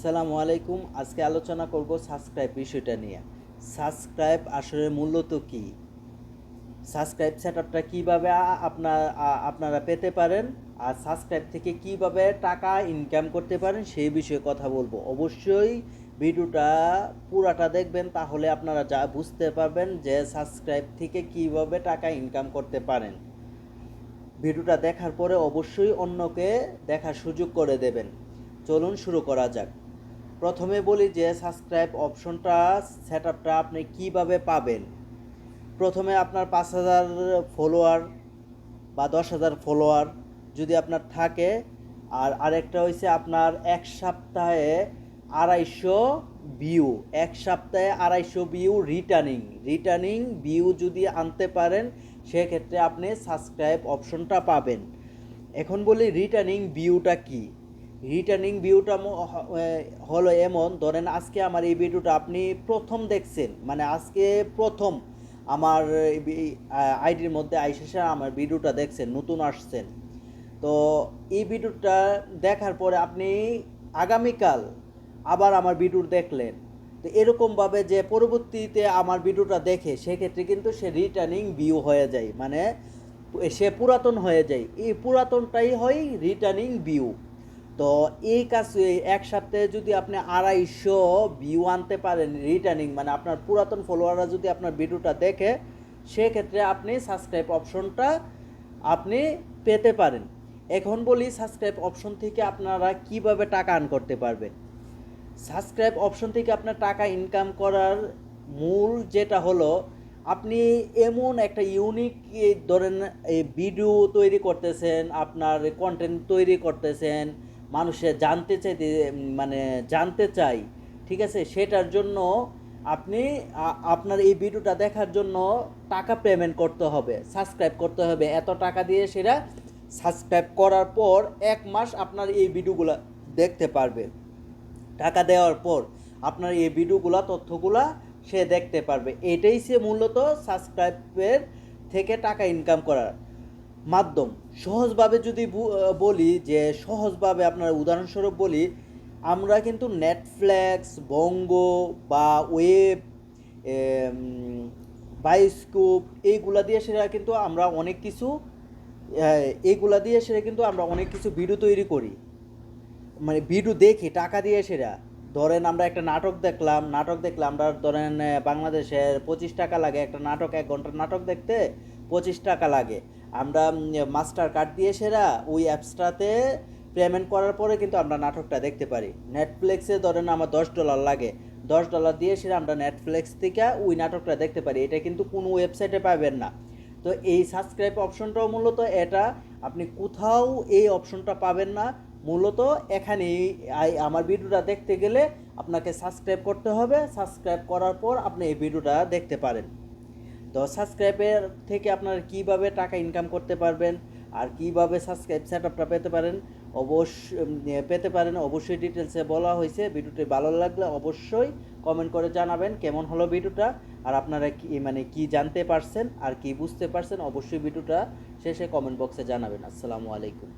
আসসালামু আলাইকুম। আজকে আলোচনা করব সাবস্ক্রাইব বিষয়টা নিয়ে। সাবস্ক্রাইব আসলে মূলত কি? সাবস্ক্রাইব সেটআপটা কীভাবে আপনার আপনারা পেতে পারেন আর সাবস্ক্রাইব থেকে কীভাবে টাকা ইনকাম করতে পারেন সেই বিষয়ে কথা বলব। অবশ্যই ভিডিওটা পুরাটা দেখবেন, তাহলে আপনারা যা বুঝতে পারবেন যে সাবস্ক্রাইব থেকে কীভাবে টাকা ইনকাম করতে পারেন। ভিডিওটা দেখার পরে অবশ্যই অন্যকে দেখার সুযোগ করে দেবেন। চলুন শুরু করা যাক। প্রথমে বলি যে সাবস্ক্রাইব অপশনটা সেট আপটা আপনি কীভাবে পাবেন? প্রথমে আপনার পাঁচ হাজার ফলোয়ার বা দশ হাজার ফলোয়ার যদি আপনার থাকে, আর আরেকটা হয়েছে আপনার এক সপ্তাহে আড়াইশো ভিউ এক সপ্তাহে আড়াইশো ভিউ রিটার্নিং রিটার্নিং ভিউ যদি আনতে পারেন, সেক্ষেত্রে আপনি সাবস্ক্রাইব অপশনটা পাবেন। এখন বলি রিটার্নিং ভিউটা কি? রিটার্নিং ভিউটা হলো এমন। ধরেন আজকে আমার এই ভিডিওটা আপনি প্রথম দেখছেন। মানে আজকে প্রথম আমার আইডির মধ্যে আইসেসা আমার ভিডিওটা দেখছেন, নতুন আসছেন। তো এই ভিডিওটা দেখার পরে আপনি আগামীকাল আবার আমার ভিডিও দেখলেন। তো এরকমভাবে যে পরবর্তীতে আমার ভিডিওটা দেখে, সেক্ষেত্রে কিন্তু সে রিটার্নিং ভিউ হয়ে যায়। মানে সে পুরাতন হয়ে যায়। এই পুরাতনটাই হয় রিটার্নিং ভিউ তো এই কাজ এক সপ্তাহে যদি আপনি আড়াইশো ভিউ আনতে পারেন রিটার্নিং মানে আপনার পুরাতন ফলোয়াররা যদি আপনার ভিডিওটা দেখে, সেক্ষেত্রে আপনি সাবস্ক্রাইব অপশনটা আপনি পেতে পারেন। এখন বলি সাবস্ক্রাইব অপশন থেকে আপনারা কীভাবে টাকা আর্ন করতে পারবেন? সাবস্ক্রাইব অপশন থেকে আপনার টাকা ইনকাম করার মূল যেটা হলো, আপনি এমন একটা ইউনিক ধরেন এই ভিডিও তৈরি করতেছেন, আপনার কন্টেন্ট তৈরি করতেছেন মানুষের জানতে চাইতে মানে জানতে চাই, ঠিক আছে? সেটার জন্য আপনি আপনার এই ভিডিওটা দেখার জন্য টাকা পেমেন্ট করতে হবে সাবস্ক্রাইব করতে হবে। এত টাকা দিয়ে সেটা সাবস্ক্রাইব করার পর এক মাস আপনার এই ভিডিওগুলো দেখতে পারবে। টাকা দেওয়ার পর আপনার এই ভিডিওগুলা, তথ্যগুলা সে দেখতে পারবে। এটাই সে মূলত সাবস্ক্রাইবের থেকে টাকা ইনকাম করার। মাধ্যম। সহজভাবে যদি বলি যে সহজভাবে আপনার উদাহরণস্বরূপ বলি, আমরা কিন্তু নেটফ্ল্যাক্স বঙ্গ বা ওয়েব বায়োস্কোপ এইগুলা দিয়ে সেটা কিন্তু আমরা অনেক কিছু এইগুলা দিয়ে সেটা কিন্তু আমরা অনেক কিছু ভিডিও তৈরি করি। মানে ভিডিও দেখি, টাকা দিয়ে সেটা ধরেন আমরা একটা নাটক দেখলাম নাটক দেখলাম আমরা ধরেন বাংলাদেশের পঁচিশ টাকা লাগে, একটা নাটক এক ঘণ্টার নাটক দেখতে পঁচিশ টাকা লাগে। আমরা মাস্টার কার্ড দিয়ে সেরা ওই অ্যাপসটাতে পেমেন্ট করার পরে কিন্তু আমরা নাটকটা দেখতে পারি। নেটফ্লিক্সে ধরেন আমার দশ ডলার লাগে। দশ ডলার দিয়ে সেটা আমরা নেটফ্লিক্স থেকে ওই নাটকটা দেখতে পারি। এটা কিন্তু কোনো ওয়েবসাইটে পাবেন না। তো এই সাবস্ক্রাইব অপশনটাও মূলত এটা। আপনি কোথাও এই অপশনটা পাবেন না। মূলত এখানে আমার ভিডিওটা দেখতে গেলে আপনাকে সাবস্ক্রাইব করতে হবে। সাবস্ক্রাইব করার পর আপনি এই ভিডিওটা দেখতে পারেন। তো সাবস্ক্রাইবের থেকে আপনারা কীভাবে টাকা ইনকাম করতে পারবেন আর কীভাবে সাবস্ক্রাইব সেট আপটা পেতে পারেন, অবশ্যই পেতে পারেন। অবশ্যই ডিটেলসে বলা হয়েছে। ভিডিওটি ভালো লাগলে অবশ্যই কমেন্ট করে জানাবেন কেমন হলো ভিডিওটা আর আপনারা কি মানে কি জানতে পারছেন আর কি বুঝতে পারছেন, অবশ্যই ভিডিওটা শেষে কমেন্ট বক্সে জানাবেন। আসসালামু আলাইকুম।